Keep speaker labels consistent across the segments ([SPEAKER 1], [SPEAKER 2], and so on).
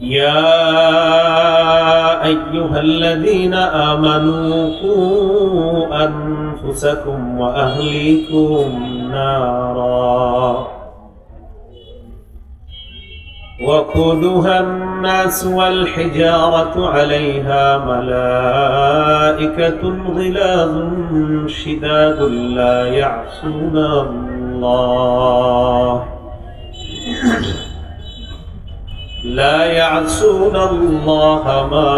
[SPEAKER 1] يا أيها الذين آمنوا قوا أنفسكم وأهليكم نارا وقودها الناس والحجارة عليها ملائكة غلاظ شداد لا يعصون الله. لا يعصون الله ما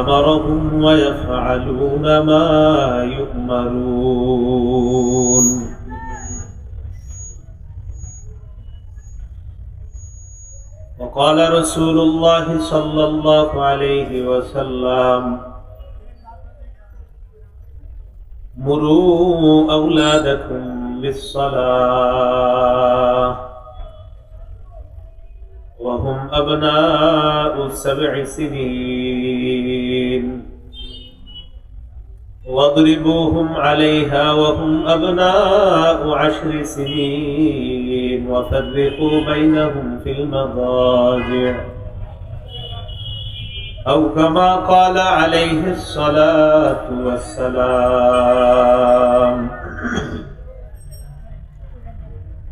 [SPEAKER 1] أمرهم ويفعلون ما يؤمرون. وقال رسول الله صلى الله عليه وسلم مروا أولادكم بالصلاة أبناء سبع سنين. واضربوهم عليها وهم أبناء عشر سنين. وفرقوا بينهم في المضاجع. أو كما قال عليه الصلاة والسلام.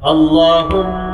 [SPEAKER 1] اللهم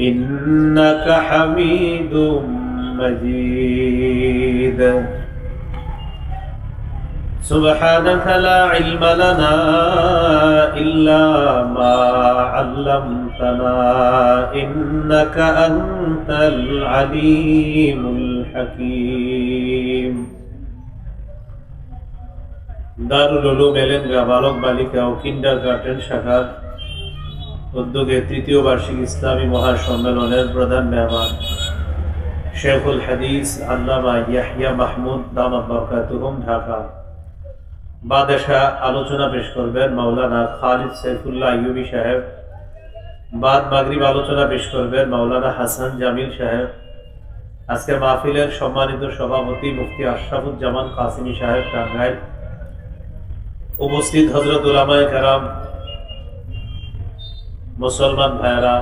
[SPEAKER 1] إنك حميد مجيد سبحانك لا علم لنا إلا ما علمتنا إنك أنت العليم الحكيم দারুল উলুম এলেনগা বালক বালিকা ও কিন্ডার গার্ডেন শাখার উদ্যোগে তৃতীয় বার্ষিক ইসলামী মহাসম্মেলনের প্রধান মেহমান শেখুল হাদিস আল্লামা ইয়াহিয়া মাহমুদ, দামাত বরকাতুহুম, ঢাকা। বাদেশা আলোচনা পেশ করবেন মাওলানা খালিদ সাইফুল্লাহ ইউবি সাহেব। বাদ মাগরিব আলোচনা পেশ করবেন মাওলানা হাসান জামিল সাহেব। আজকে মাহফিলের সম্মানিত সভাপতি মুফতি আশরাফুজ্জামান কাসিমি সাহেব টাঙ্গাইল। উপস্থিত হজরত উলামায় কারাম মুসলমান ভাইয়েরা,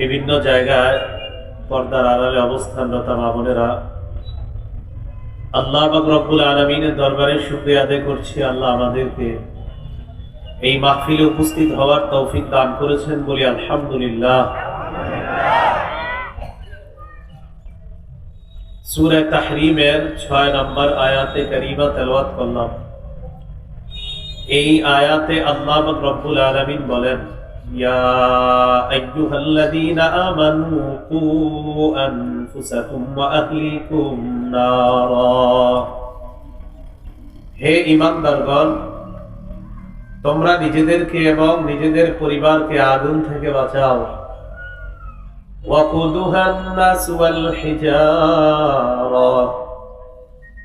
[SPEAKER 1] বিভিন্ন জায়গায় পর্দার আড়ালে অবস্থানরত মা বোনেরা, আল্লাহ রব্বুল আলমিনের দরবারে শুক্রিয়া আদায় করছি। আল্লাহ আমাদেরকে এই মাহফিলে উপস্থিত হওয়ার তৌফিক দান করেছেন বলি আলহামদুলিল্লাহ। সুরে তাহরিমের ছয় নম্বর আয়াতে করিমা তেলওয়াত করলাম। এই আয়াতে আল্লাহ রব্বুল আলমিন বলেন হে ইমানদারগণ তোমরা নিজেদেরকে এবং নিজেদের পরিবারকে আগুন থেকে বাঁচাও।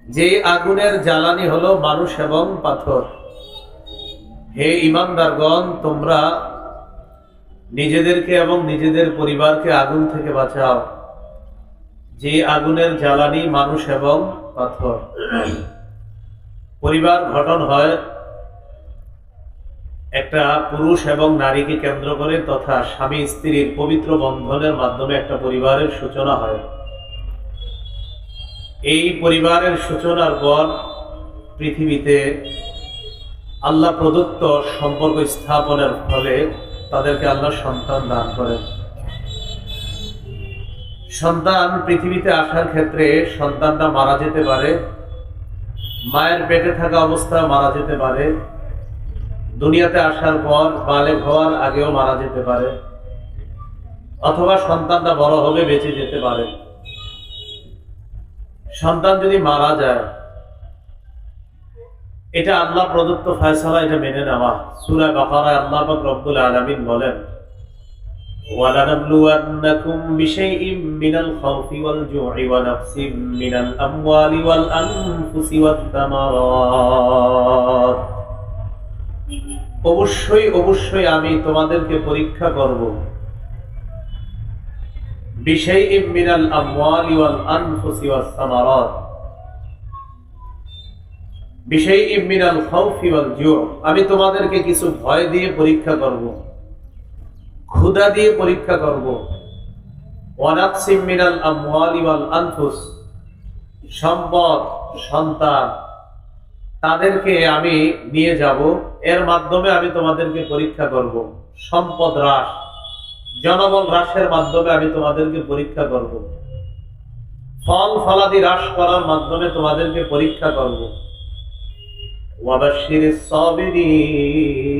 [SPEAKER 1] যে আগুনের জ্বালানি হলো মানুষ এবং পাথর। হে ইমানদারগণ, তোমরা নিজেদেরকে এবং নিজেদের পরিবারকে আগুন থেকে বাঁচাও, যে আগুনের জ্বালানি মানুষ এবং পাথর। পরিবার গঠন হয় একটা পুরুষ এবং নারীকে কেন্দ্র করে তথা স্বামী স্ত্রীর পবিত্র বন্ধনের মাধ্যমে একটা পরিবারের সূচনা হয়। এই পরিবারের সূচনার পর পৃথিবীতে আল্লাহ প্রদত্ত সম্পর্ক স্থাপনের ফলে তাদেরকে আল্লাহ সন্তান দান করেন। সন্তান পৃথিবীতে আসার ক্ষেত্রে সন্তানটা মারা যেতে পারে, মায়ের পেটে থাকা অবস্থা মারা যেতে পারে, দুনিয়াতে আসার পর বালে হওয়ার আগেও মারা যেতে পারে, অথবা সন্তানটা বড় হবে বেঁচে যেতে পারে। সন্তান যদি মারা যায় এটা আল্লাহ প্রদত্ত ফয়সালা এটা মেনে নেওয়া সূরা বাকারায় আল্লাহ পাক রব্বুল আলামিন বলেন وَلَنَبْلُوَنَّكُمْ بِشَيْءٍ مِّنَ الْخَوْفِ وَالْجُوعِ وَنَقْصٍ مِّنَ الْأَمْوَالِ وَالْأَنفُسِ وَالثَّمَرَاتِ অবশ্যই অবশ্যই আমি তোমাদেরকে পরীক্ষা করব বিশাইইম মিনাল আমওয়ালি ওয়াল আনফুসি ওয়াস সামারাত বিশাইইম মিনাল খাউফি ওয়াল জু' আমি তোমাদেরকে কিছু ভয় দিয়ে পরীক্ষা করব। ক্ষুধা দিয়ে পরীক্ষা করব। আনফুস। সম্পদ, সন্তান, তাদেরকে আমি নিয়ে যাব। এর মাধ্যমে আমি তোমাদেরকে পরীক্ষা করব। সম্পদ হ্রাস, জনবল হ্রাসের মাধ্যমে আমি তোমাদেরকে পরীক্ষা করব। ফল ফলাদি হ্রাস করার মাধ্যমে তোমাদেরকে পরীক্ষা করব। ওয়াবাশশির সাবিরিন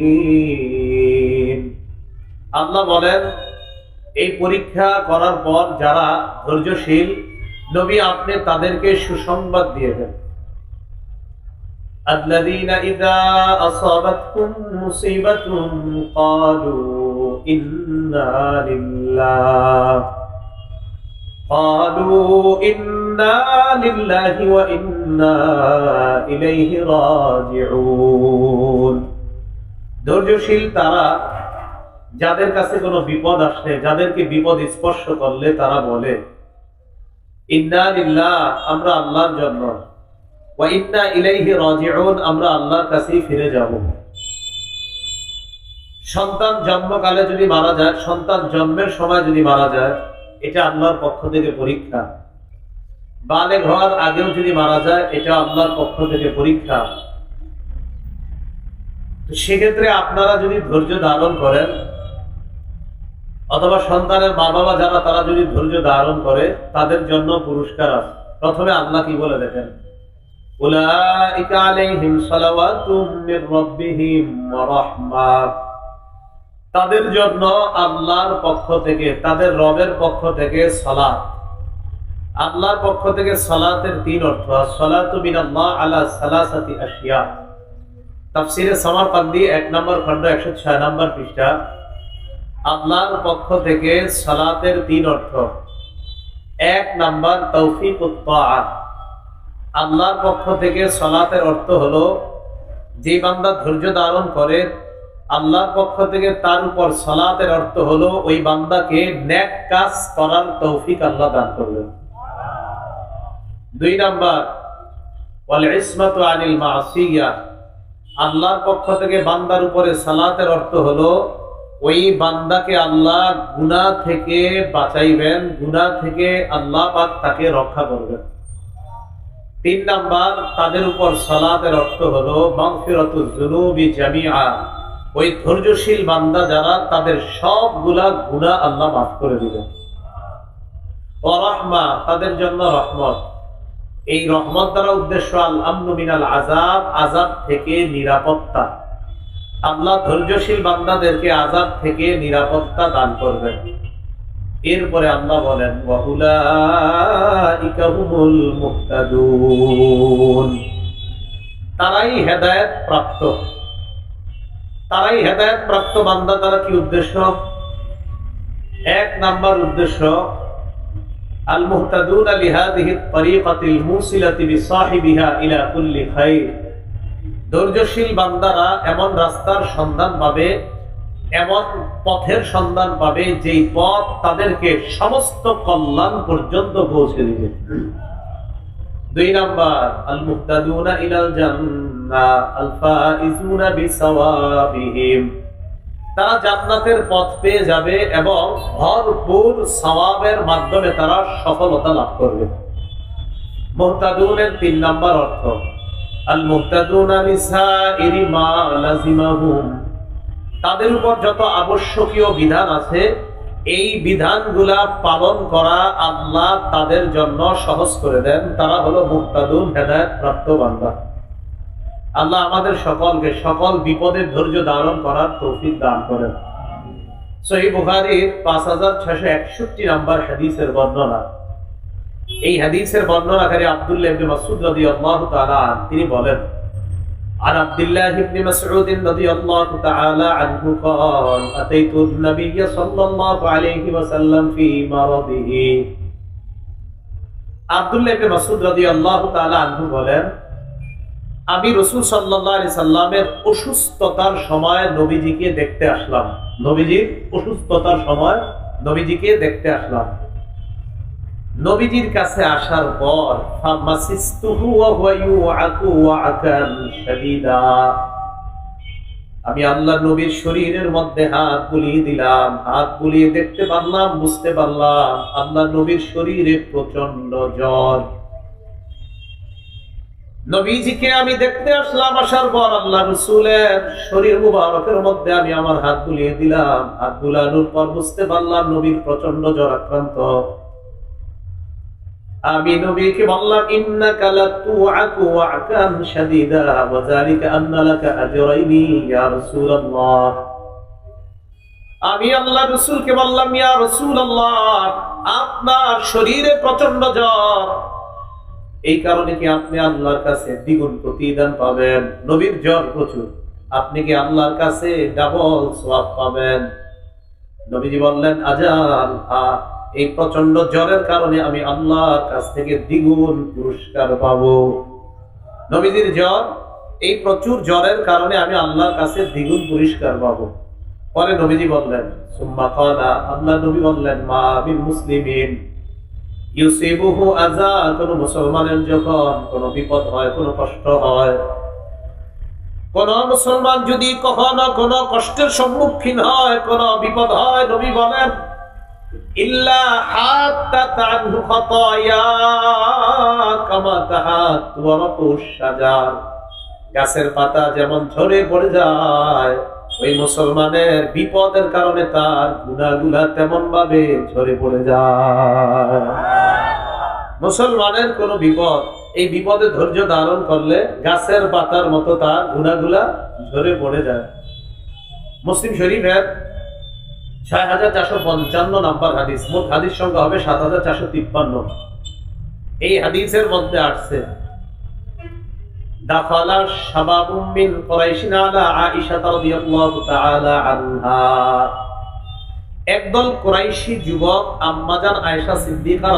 [SPEAKER 1] আল্লাহ বলেন এই পরীক্ষা করার পর যারা ধৈর্যশীল নবী আপনি তাদেরকে সুসংবাদ দিয়ে দেন الذين إذا أصابتهم مصيبة قالوا إنا لله قالوا إنا لله وإنا إليه راجعون ধৈর্যশীল তারা যাদের কাছে কোনো বিপদ আসলে যাদেরকে বিপদ স্পর্শ করলে তারা বলে ইন্না লিল্লাহ আমরা আল্লাহর জন্য ওয়া ইন্না ইলাইহি রাজিউন আমরা আল্লাহর কাছেই ফিরে যাব সন্তান জন্মকালে যদি মারা যায় সন্তান জন্মের সময় যদি মারা যায় এটা আল্লাহর পক্ষ থেকে পরীক্ষা। বালে হওয়ার আগেও যদি মারা যায়, এটা আল্লাহর পক্ষ থেকে পরীক্ষা। সেক্ষেত্রে আপনারা যদি ধৈর্য ধারণ করেন, অথবা সন্তানের মা বাবা যারা, তারা যদি ধৈর্য ধারণ করে, তাদের জন্য পুরস্কার আছে। প্রথমে আল্লাহ কি বলে দেখেন? উলাইকা আলাইহিম সালাওয়াতুম মির রাব্বিহিম ওয়া রাহমাহ তাদের জন্য আল্লাহর পক্ষ থেকে, তাদের রবের পক্ষ থেকে সালাত। আল্লাহর পক্ষ থেকে সালাতের তিন অর্থ সালাতু মিনাল্লাহ আলা সালাসাতি আশিয়া। তাফসিরে সামারকান্দি এক নম্বর খণ্ড, একশো ছয় নম্বর পৃষ্ঠা। আল্লাহর পক্ষ থেকে সালাতের তিন অর্থ। এক নাম্বার তৌফিক আল্লাহর পক্ষ থেকে সালাতের অর্থ হলো, যে বান্দা ধৈর্য ধারণ করে আল্লাহর পক্ষ থেকে তার উপর সালাতের অর্থ হলো ওই বান্দাকে ন্যাক কাজ করার তৌফিক আল্লাহ দান করবেন। দুই নাম্বার ইসমাতু আনিল মাসিয়া। আল্লাহর পক্ষ থেকে বান্দার উপরে সালাতের অর্থ হলো ওই বান্দাকে আল্লাহ গুনাহ থেকে বাঁচাইবেন, গুনাহ থেকে আল্লাহ পাক তাকে রক্ষা করবেন। তিন নাম্বার, তাদের উপর সালাতের অর্থ হলো মাগফিরাতুজ জুনুবি জামিআ। ওই ধৈর্যশীল বান্দা যারা, তাদের সবগুলা গুনাহ আল্লাহ মাফ করে দিবেন ও রহমা তাদের জন্য রহমত। এই রহমত দ্বারা উদ্দেশ্য আল আমনু মিনাল থেকে নিরাপত্তা। আল্লাহ ধৈর্যশীল বান্দাদেরকে আজাব থেকে নিরাপত্তা দান করবেন। এরপরে আল্লাহ বলেন তারাই হেদায়েত প্রাপ্ত। তারাই হেদায়েত প্রাপ্ত বান্দা, তারা কি উদ্দেশ্য? এক নাম্বার উদ্দেশ্য আল মুহতাদুন মুসিলাতি ইলা কুল্লি ধৈর্যশীল বান্দারা এমন রাস্তার সন্ধান পাবে, এমন পথের সন্ধান পাবে, যেই পথ তাদেরকে সমস্ত কল্যাণ পর্যন্ত পৌঁছে দিবে। দুই নাম্বার আল মুক্তাদুনা ইলাল তারা জান্নাতের পথ পেয়ে যাবে এবং ভরপুর সওয়াবের মাধ্যমে তারা সফলতা লাভ করবে। মুহতাদুনের তিন অর্থ তাদের উপর যত আবশ্যকীয় বিধান আছে, এই বিধানগুলা পালন করা আল্লাহ তাদের জন্য সহজ করে দেন। তারা হলো মুক্তাদুল হেদায়ত প্রাপ্ত বান্দা। আল্লাহ আমাদের সকলকে সকল বিপদের ধৈর্য ধারণ করার তৌফিক দান করেন সহি বুখারীর পাঁচ হাজার ছশো একষট্টি নাম্বার হাদিসের বর্ণনা এই হাদিসের বর্ণনাকারী আব্দুল্লাহ ইবনে মাসউদ রাদিয়াল্লাহু তাআলা আনহু তিনি বলেন عن عبد الله بن مسعود رضي الله تعالى عنه قال أتيت النبي صلى الله عليه وسلم في مرضه আব্দুল্লাহ ইবনে মাসউদ রাদিয়াল্লাহু তাআলা আনহু বলেন আমি রসুল আলাইহি সাল্লামের অসুস্থতার সময় নবীজিকে দেখতে আসলাম। নবীজির অসুস্থতার সময় নবীজিকে দেখতে আসলাম। নবীজির কাছে আসার পর আমি আল্লাহ নবীর শরীরের মধ্যে হাত বুলিয়ে দিলাম। হাত বুলিয়ে দেখতে পারলাম, বুঝতে পারলাম, আল্লাহ নবীর শরীরে প্রচণ্ড জ্বর। নবীজিকে আমি দেখতে আসলাম আসার পর আল্লাহ রসুলের শরীর মুবারকের মধ্যে আমি আমার হাত বুলিয়ে দিলাম। হাত বুলানোর পর বুঝতে পারলাম নবীর প্রচণ্ড জ্বর আক্রান্ত। আমি নবীকে বললাম, ইন্নাকা লাতুআকু ওয়াকান শাদীদা ওয়া যালিকা আন্না লাকা আজরাইনি, ইয়া রাসূলুল্লাহ। আমি আল্লাহ রাসূলকে বললাম, ইয়া আপনার শরীরে প্রচণ্ড জ্বর। এই কারণে কি আপনি আল্লাহর কাছে দ্বিগুণ প্রতিদান পাবেন? নবীর জ্বর প্রচুর। আপনি কি আল্লাহর কাছে ডাবল সওয়াব পাবেন? নবীজি বললেন হ্যাঁ এই প্রচণ্ড জ্বরের কারণে আমি আল্লাহর কাছ থেকে দ্বিগুণ পুরস্কার পাবো। নবীজির জ্বর, এই প্রচুর জ্বরের কারণে আমি আল্লাহর কাছে দ্বিগুণ পুরস্কার পাবো। পরে নবীজি বললেন, সুম্মা কালা আল্লাহ নবী বললেন, মা মুসলিমিন। ইউসিবুহু আযা কোন মুসলমানের যখন কোন বিপদ হয়, কোন কষ্ট হয়, কোন মুসলমান যদি কখনো কোন কষ্টের সম্মুখীন হয়, কোন বিপদ হয়, নবী বলেন, ইল্লা গাছের পাতা যেমন ঝরে পড়ে যায় ওই মুসলমানের বিপদের কারণে তার গুণাগুলা তেমন ভাবে ঝরে পড়ে যায়। মুসলমানের কোন বিপদ, এই বিপদে ধৈর্য ধারণ করলে গাছের পাতার মতো তার গুণাগুলা ঝরে পড়ে যায়। মুসলিম শরীফের ছয় হাজার চারশো পঞ্চান্ন নাম্বার হাদিস, মোট হাদিস সংখ্যা হবে সাত হাজার চারশো তিপ্পান্ন। এই হাদিসের মধ্যে আসছে একদল কুরাইশি যুবক আম্মাজান সিদ্দিকা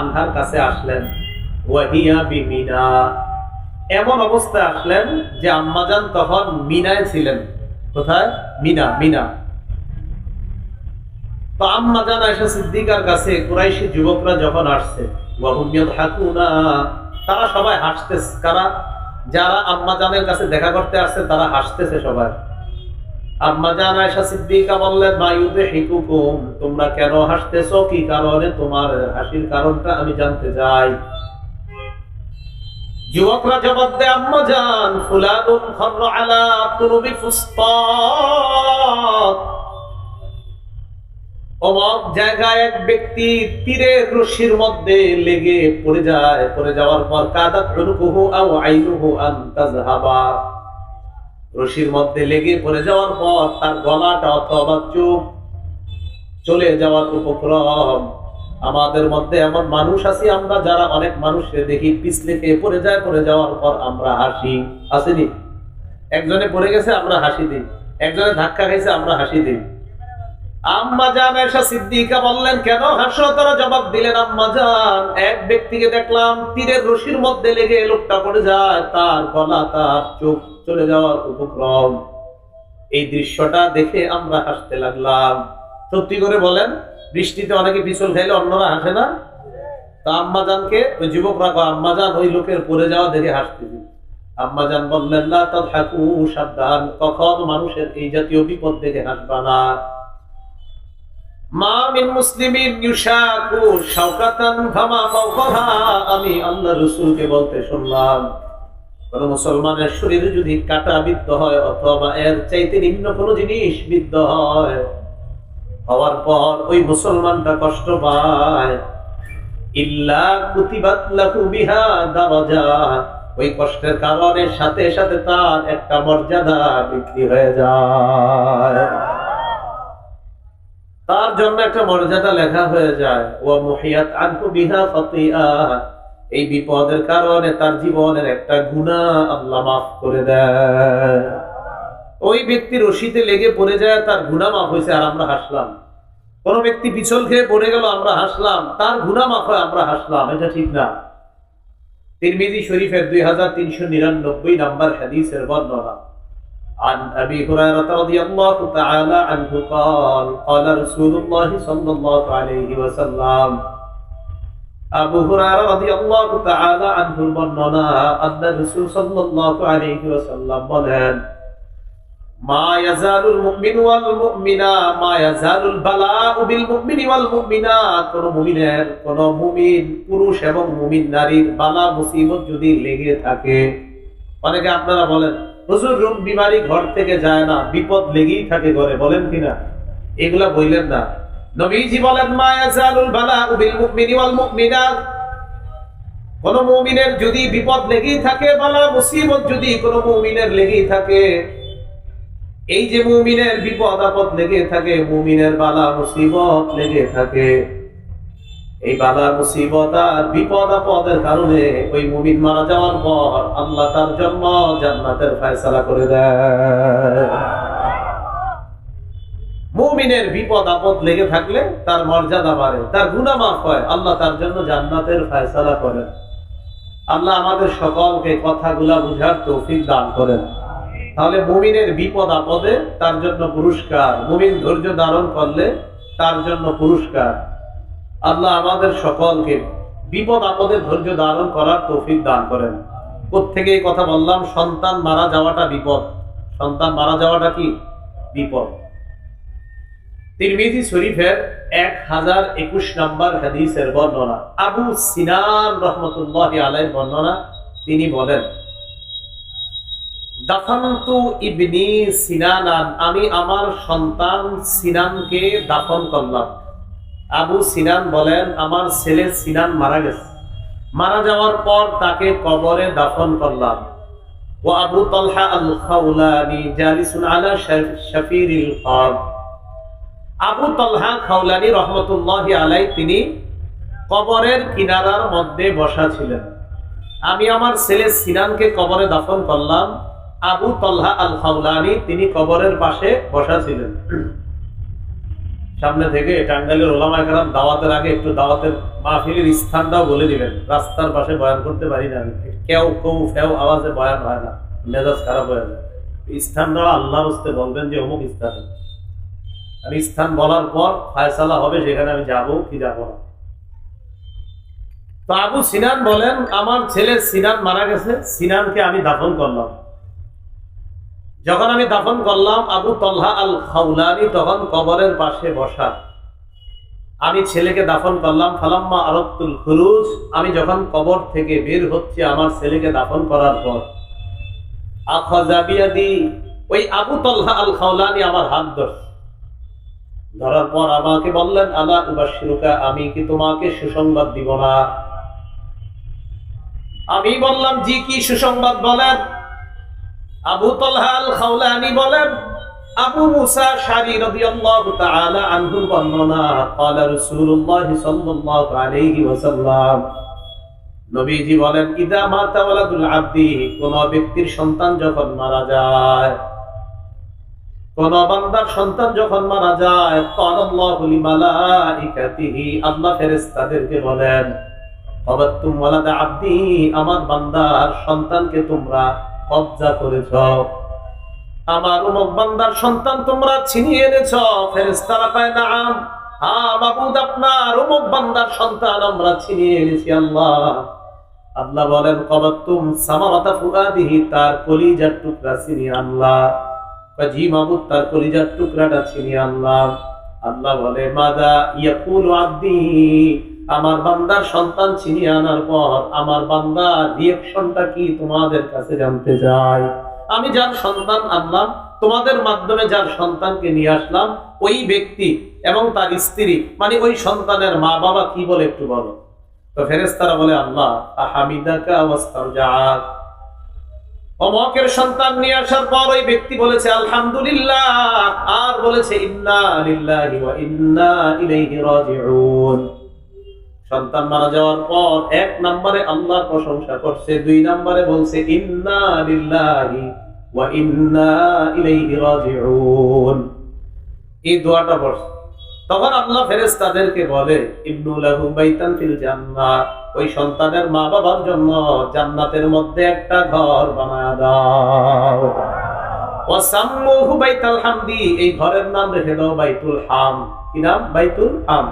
[SPEAKER 1] আনহার কাছে আসলেন, ওয়াহিয়া এমন অবস্থায় আসলেন যে আম্মাজান তখন মিনায় ছিলেন। কোথায়? মিনা মিনা। তো আম্মা জান আয়েশা সিদ্দিকার কাছে কুরাইশি যুবকরা যখন আসছে তারা সবাই হাসতেছে। কারা? যারা আম্মা জানের কাছে দেখা করতে আসছে, তারা হাসতেছে সবাই। আম্মা জান আয়েশা সিদ্দিকা বললেন, মা ইউদহিকুকুম, তোমরা কেন হাসতেছো? কি কারণে? তোমার হাসির কারণটা আমি জানতে চাই। যুবকরা জবাব দেয় আম্মা জান ফুলানুন খর্র আলা তুনুবি ফুসতাত অমক জায়গায় এক ব্যক্তি তীরের রশির মধ্যে লেগে পড়ে যায়। পড়ে যাওয়ার পর কাদাত উনুকুহু আও আইনুহু আন রশির মধ্যে লেগে পড়ে যাওয়ার পর তার গলাটা অথবা চোখ চলে যাওয়ার উপক্রম। আমাদের মধ্যে এমন মানুষ আছি আমরা, যারা অনেক মানুষকে দেখি পিছলে খেয়ে পড়ে যায়, পড়ে যাওয়ার পর আমরা হাসি। আসেনি? একজনে পড়ে গেছে, আমরা হাসি দিই। একজনে ধাক্কা খাইছে, আমরা হাসি দিই। আম্মা জান সিদ্দিকা বললেন, কেন তারা জবাব দিলেন আম্মা জান? এক ব্যক্তিকে দেখলাম, তীরের রশির মধ্যে লেগে লোকটা যায়, তার গলা, তার চোখ চলে যাওয়ার উপক্রম। এই দৃশ্যটা দেখে আমরা হাসতে লাগলাম। সত্যি করে বলেন, বৃষ্টিতে অনেকে পিছল খাইলে অন্যরা হাসে না? তা আম্মাজানকে ওই যুবকরা কয় আম্মাজান ওই লোকের পড়ে যাওয়া দেখে হাসতেছি। আম্মাজান বললেন না তা থাকু সাবধান কখন মানুষের এই জাতীয় বিপদ দেখে হাসবা না? আমি আল্লাহ বলতে শুনলাম, কোন মুসলমানের যদি কাটা বিদ্ধ হয়, অথবা এর চাইতে নিম্ন জিনিস বিদ্ধ হয়, হওয়ার পর ওই মুসলমানটা কষ্ট পায়। ইল্লা ওই কষ্টের কারণে সাথে সাথে তার একটা মর্যাদা বৃদ্ধি হয়ে যায়। তার জন্য একটা মর্যাদা লেখা হয়ে যায় ও মুহিয়াত আনহু বিহা খতিয়া এই বিপদের কারণে তার জীবনের একটা গুনাহ আল্লাহ মাফ করে দেয় ওই ব্যক্তি রশিতে লেগে পড়ে যায়, তার গুনাহ মাফ হয়েছে, আর আমরা হাসলাম। কোন ব্যক্তি পিছল খেয়ে পড়ে গেল, আমরা হাসলাম। তার গুনাহ মাফ হয়, আমরা হাসলাম, এটা ঠিক না। তিরমিজি শরীফের দুই হাজার তিনশো নিরানব্বই নাম্বার হাদিসের বর্ণনা। عن أبي هريرة رضي الله تعالى عنه قال قال رسول الله صلى الله عليه وسلم আবু হুরায়রা রাদিয়াল্লাহু তাআলা আনহুর বর্ণনা আল্লাহ রাসূল সাল্লাল্লাহু আলাইহি ওয়াসাল্লাম বলেন মা ইয়াজালুল মুমিনু ওয়াল মুমিনা মা ইয়াজালুল বালাউ বিল মুমিনি ওয়াল মুমিনাত কোন মুমিনের কোন মুমিন পুরুষ এবং মুমিন নারীর বালা মুসিবত যদি লেগে থাকে অনেকে আপনারা বলেন হুজুর রোগ বিমারি ঘর থেকে যায় না, বিপদ লেগেই থাকে ঘরে, বলেন কিনা? এগুলা বললেন না। নবীজি বলেন মা ইয়াজালুল বালাউ বিল মুমিনি ওয়াল কোন মুমিনের যদি বিপদ লেগেই থাকে, বালা মুসিবত যদি কোন মুমিনের লেগেই থাকে, এই যে মুমিনের বিপদ আপদ লেগে থাকে, মুমিনের বালা মুসিবত লেগে থাকে। এই বালা মুসিবত আর বিপদ আপদের কারণে ওই মুমিন মারা যাওয়ার পর আল্লাহ তার জন্য জান্নাতের ফয়সালা করে দেয়। মুমিনের বিপদ আপদ লেগে থাকলে তার মর্যাদা বাড়ে, তার গুনাহ মাফ হয়, আল্লাহ তার জন্য জান্নাতের ফয়সালা করেন। আল্লাহ আমাদের সকলকে কথাগুলা বুঝার তৌফিক দান করেন। তাহলে মুমিনের বিপদ আপদে তার জন্য পুরস্কার, মুমিন ধৈর্য ধারণ করলে তার জন্য পুরস্কার। আল্লাহ আমাদের সকলকে বিপদ আপদে ধৈর্য ধারণ করার তৌফিক দান করেন। থেকে এই কথা বললাম, সন্তান মারা যাওয়াটা বিপদ। সন্তান মারা যাওয়াটা কি? বিপদ। তিরমিজি শরীফের এক হাজার একুশ নম্বর হাদিসের বর্ণনা, আবু সিনান রহমতুল্লাহ আলাই বর্ণনা, তিনি বলেন, দাফান্তু ইবনি সিনানান, আমি আমার সন্তান সিনানকে দাফন করলাম। আবু সিনান বলেন, আমার ছেলে সিনান মারা গেছে। মারা যাওয়ার পর তাকে কবরে দাফন করলাম। ও আবু তলহা আল খাউলানি জালিসুন আলা শাফিরিল কব আবু তলহা খাউলানি রহমতুল্লাহ আলাই, তিনি কবরের কিনারার মধ্যে বসা ছিলেন। আমি আমার ছেলে সিনানকে কবরে দাফন করলাম। আবু তলহা আল খাউলানি তিনি কবরের পাশে বসা ছিলেন। সামনে থেকে টাঙ্গাইলের ওলামা কারাম দাওয়াতের আগে একটু দাওয়াতের মাহফিলের স্থানটাও বলে দিবেন। রাস্তার পাশে বয়ান করতে পারি না কেউ কেউ ফেউ আওয়াজে বয়ান হয় না। মেজাজ খারাপ হয়ে যায়। স্থানটাও আল্লাহ হস্তে বলবেন যে অমুক স্থানে। আমি স্থান বলার পর ফায়সালা হবে, সেখানে আমি যাব কি যাব না। তো আবু সিনান বলেন, আমার ছেলে সিনান মারা গেছে, সিনানকে আমি দাফন করলাম। যখন আমি দাফন করলাম, আবু তলহা আল খাউলানি তখন কবরের পাশে বসা। আমি ছেলেকে দাফন করলাম, ফালাম্মা আরত্তুল খুরুজ। আমি যখন কবর থেকে বের হচ্ছে, আমার ছেলেকে দাফন করার পর আখাজাবিয়াদি ওই আবু তলহা আল খাউলানি আমার হাত ধরছে। ধরার পর আমাকে বললেন, আলা উবাশিরুকা আমি কি তোমাকে সুসংবাদ দিব না? আমি বললাম, জি, কি সুসংবাদ বলেন? আবু তলহাল খাউলানি বলেন আবু মুসা শারি রাদিয়াল্লাহু তাআলা আনহুর বর্ণনা قال رسول الله صلى الله عليه وسلم নবীজি বলেন ইদা মাতা ওয়ালাদুল আব্দি কোন ব্যক্তির সন্তান যখন মারা যায় কোন বান্দার সন্তান যখন মারা যায় ক্বালাল্লাহু লিমালাইকাতিহি আল্লাহ ফেরেশতাদেরকে বলেন অবাত্তুম ওয়ালাদা আব্দি আমার বান্দার সন্তানকে তোমরা কবজা করেছ। আমার উমক বান্দার সন্তান তোমরা ছিনিয়ে এনেছ। ফেরেশতারা কয়, নাম হ্যাঁ মাবুদ আপনার উমক বান্দার সন্তান আমরা ছিনিয়ে এনেছি, আল্লাহ। আল্লাহ বলেন কবাতুম সামারাতা ফুরাদিহি তার কলিজার টুকরা ছিনিয়ে আল্লাহ জি মাবুদ, তার কলিজার টুকরাটা ছিনিয়ে আনলাম। আল্লাহ বলে, মাদা ইয়াকুলু আব্দি আমার বান্দার সন্তান ছিনিয়ে আনার পর আমার বান্দার রিয়েকশনটা কি তোমাদের কাছে জানতে চাই আমি যার সন্তান আনলাম, তোমাদের মাধ্যমে যার সন্তানকে নিয়ে আসলাম, ওই ব্যক্তি এবং তার স্ত্রী মানে ওই সন্তানের মা বাবা কি বলে একটু বলো। তো ফেরেস্তারা বলে, আল্লাহ হামিদাকা ওয়াস্তারজাআক অমকের সন্তান নিয়ে আসার পর ওই ব্যক্তি বলেছে, আলহামদুলিল্লাহ। আর বলেছে, ইন্না লিল্লাহি ওয়া ইন্না ইলাইহি রাজিউন। সন্তান মারা যাওয়ার পর এক নম্বরে আল্লাহর প্রশংসা করছে, দুই নম্বরে বলছে, ইন্না ওয়া এই দোয়াটা পড়ছে। তখন আল্লাহ ফেরেশতাদেরকে বলে ইবনু লাহু বাইতান ওই সন্তানের মা বাবার জন্য জান্নাতের মধ্যে একটা ঘর বানায় দাও। বাইতাল হামদি, এই ঘরের নাম রেখে দাও বাইতুল হাম। কি নাম? বাইতুল হাম।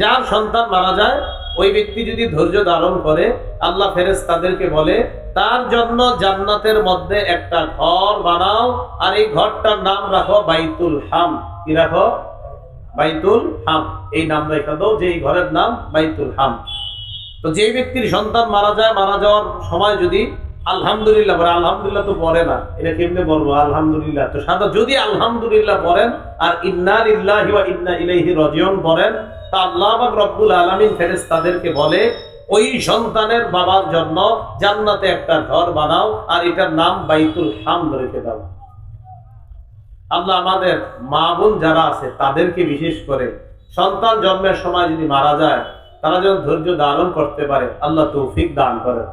[SPEAKER 1] যার সন্তান মারা যায়, ওই ব্যক্তি যদি ধৈর্য ধারণ করে, আল্লাহ ফেরেস তাদেরকে বলে, তার জন্য জান্নাতের মধ্যে একটা ঘর বানাও, আর এই ঘরটার নাম রাখো বাইতুল হাম। কি রাখো? বাইতুল হাম। এই নাম রেখে দাও যে এই ঘরের নাম বাইতুল হাম। তো যে ব্যক্তির সন্তান মারা যায়, মারা যাওয়ার সময় যদি আলহামদুলিল্লাহ বলে, আলহামদুলিল্লাহ তো পড়ে না। এটা কেমনে বলব? আলহামদুলিল্লাহ। তো সাদা যদি আলহামদুলিল্লাহ পড়েন, আর ইন্না লিল্লাহি ওয়া ইন্না ইলাইহি রাজিউন পড়েন তা আল্লাহ পাক রব্বুল আলামিন ফেরেশতাদেরকে বলে, ওই সন্তানের বাবার জন্য জান্নাতে একটা ঘর বানাও আর এটার নাম বাইতুল হামদ রেখে দাও। আল্লাহ আমাদের মা বোন যারা আছে, তাদেরকে বিশেষ করে সন্তান জন্মের সময় যদি মারা যায়, তারা যেন ধৈর্য ধারণ করতে পারে, আল্লাহ তৌফিক দান করেন।